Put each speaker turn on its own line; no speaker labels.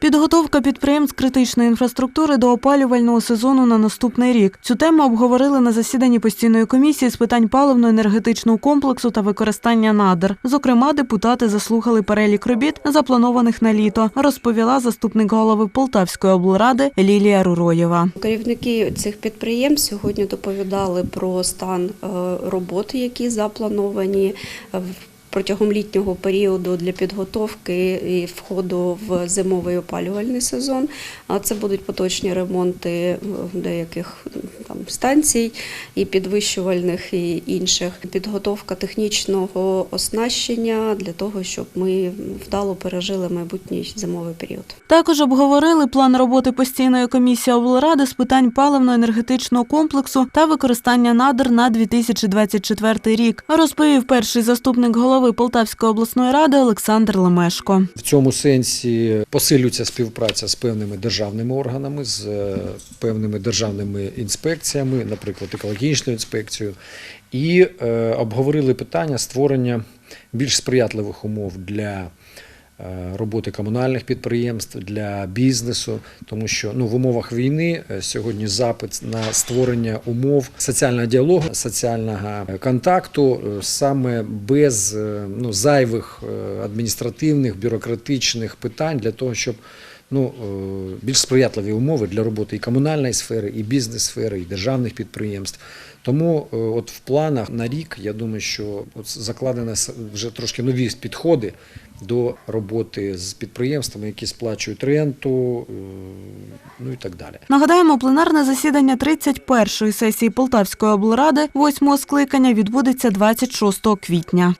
Підготовка підприємств критичної інфраструктури до опалювального сезону на наступний рік. Цю тему обговорили на засіданні постійної комісії з питань паливно-енергетичного комплексу та використання надр. Зокрема, депутати заслухали перелік робіт, запланованих на літо, розповіла заступник голови Полтавської облради Лілія Руроєва.
Керівники цих підприємств сьогодні доповідали про стан е, роботи, які заплановані е, в- протягом літнього періоду для підготовки і входу в зимовий опалювальний сезон. А це будуть поточні ремонти е, деяких станцій і підвищувальних і інших. Підготовка технічного оснащення для того, щоб ми вдало пережили майбутній зимовий період.
Також обговорили план роботи постійної комісії облради з питань паливно-енергетичного комплексу та використання надр на 2024 рік. Розповів перший заступник голови Полтавської обласної ради Олександр Лемешко.
В цьому сенсі посилюється співпраця з певними державними органами, з е, певними державними інспекціями, наприклад, екологічною інспекцією, і е, обговорили питання створення більш сприятливих умов для. е, Роботи комунальних підприємств для бізнесу, тому що ну в умовах війни е, сьогодні запит на створення умов соціального діалогу, соціального контакту е, саме без ну, зайвих адміністративних бюрократичних питань для того, щоб ну, е, більш сприятливі умови для роботи і комунальної сфери, і бізнес-сфери, і державних підприємств. Тому е, от в планах на рік я думаю, що от закладені вже трошки нові підходи до роботи з підприємствами, які сплачують ренту, е, ну і так далі.
Нагадаємо, пленарне засідання 31-ї сесії Полтавської облради 8-го скликання відбудеться 26 квітня.